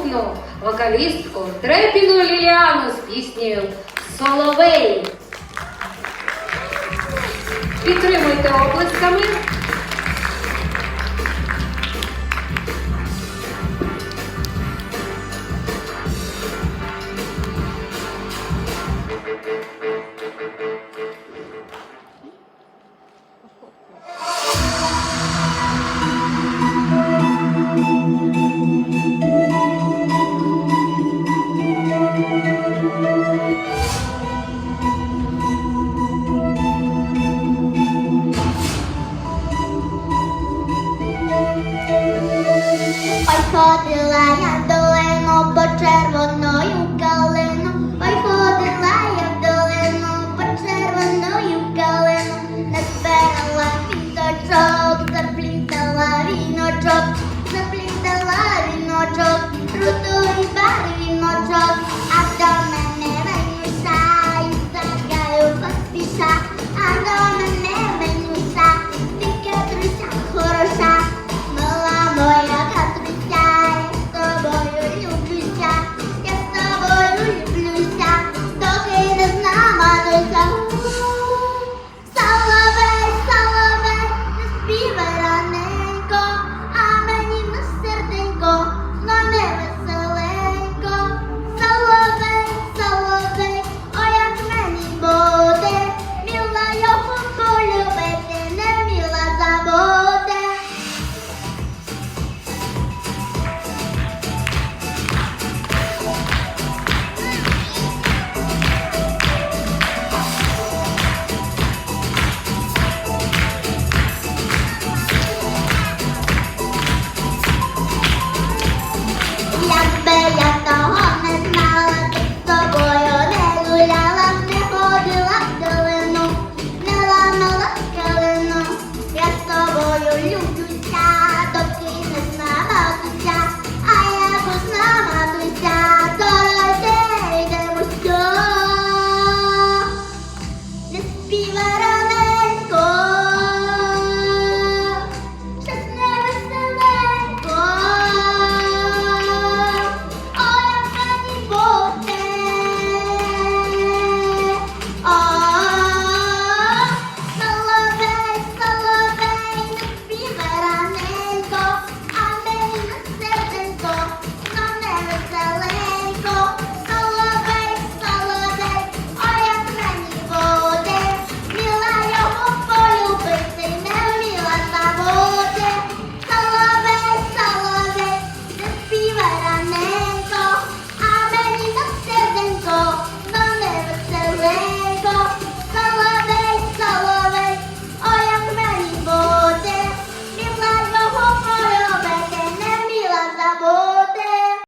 наступну вокалістку Трепіну Ліліану з піснею Соловей. Підтримуйте оплесками. Ой ходила я долину по червоною калину.